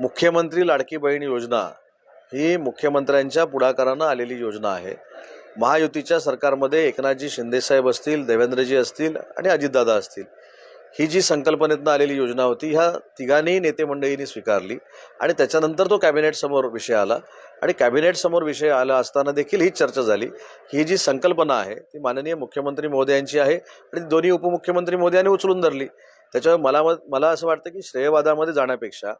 मुख्यमंत्री लाडकी बहीण योजना ही मुख्यमंत्र्यांच्या पुढाकारानं आलेली योजना आहे. महायुतीच्या सरकारमध्ये एकनाथजी शिंदेसाहेब असतील देवेंद्रजी असतील आणि अजितदादा असतील. ही जी संकल्पनेतनं आलेली योजना होती ह्या तिघांनी नेते मंडळींनी स्वीकारली आणि त्याच्यानंतर तो कॅबिनेटसमोर विषय आला. आणि कॅबिनेटसमोर विषय आला असताना देखील ही चर्चा झाली. ही जी संकल्पना आहे ती माननीय मुख्यमंत्री महोदयांची आहे आणि ती दोन्ही उपमुख्यमंत्री महोदयांनी उचलून धरली. त्याच्यामुळे मला मला असं वाटतं की श्रेयवादामध्ये जाण्यापेक्षा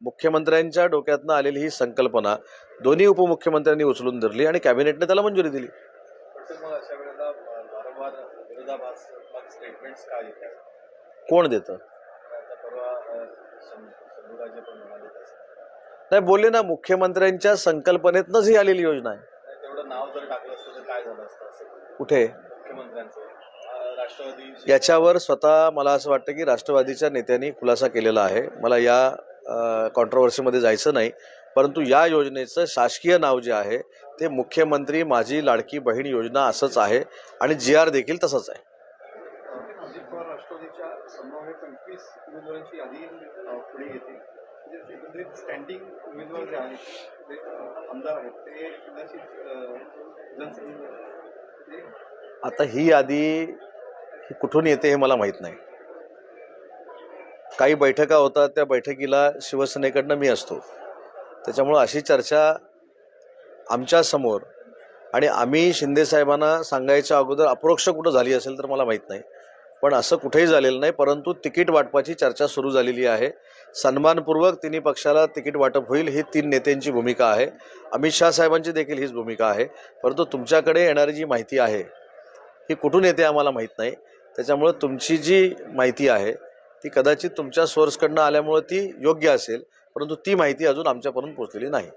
मुख्यमंत्र्यांच्या डोक्यातनं आलेली ही संकल्पना दोन्ही उपमुख्यमंत्र्यांनी उचलून धरली आणि कॅबिनेटने त्याला मंजुरी दिली. कोण देतं? नाही बोलले ना मुख्यमंत्र्यांच्या संकल्पनेतनंच ही आलेली योजना आहे. कुठे? याच्यावर स्वतः मला असं वाटतं की राष्ट्रवादीच्या नेत्यांनी खुलासा केलेला आहे. मला या कॉन्ट्रोवर्सीमध्ये जायचं नाही. परंतु या योजनेचं शासकीय नाव जे आहे ते मुख्यमंत्री माझी लाडकी बहीण योजना असंच आहे आणि जी आर देखील तसंच आहे. म्हणजे आता ही यादी कुठून येते हे मला माहीत नाही. काही बैठका होतात त्या बैठकीला शिवसेनेकडनं मी असतो. त्याच्यामुळं अशी चर्चा आमच्यासमोर आणि आम्ही शिंदेसाहेबांना सांगायच्या अगोदर अप्रोक्ष कुठं झाली असेल तर मला माहीत नाही. पण असं कुठेही झालेलं नाही परंतु तिकीट वाटपाची चर्चा सुरू झालेली आहे. सन्मानपूर्वक तिन्ही पक्षाला तिकीट वाटप होईल ही तीन नेत्यांची भूमिका आहे. अमित शाह साहेबांची देखील हीच भूमिका आहे. परंतु तुमच्याकडे येणारी जी माहिती आहे ही कुठून येते आम्हाला माहीत नाही. त्याच्यामुळं तुमची जी माहिती आहे ती कदाचित तुमच्या सोर्सकडनं आल्यामुळं ती योग्य असेल परंतु ती माहिती अजून आमच्यापर्यंत पोचलेली नाही.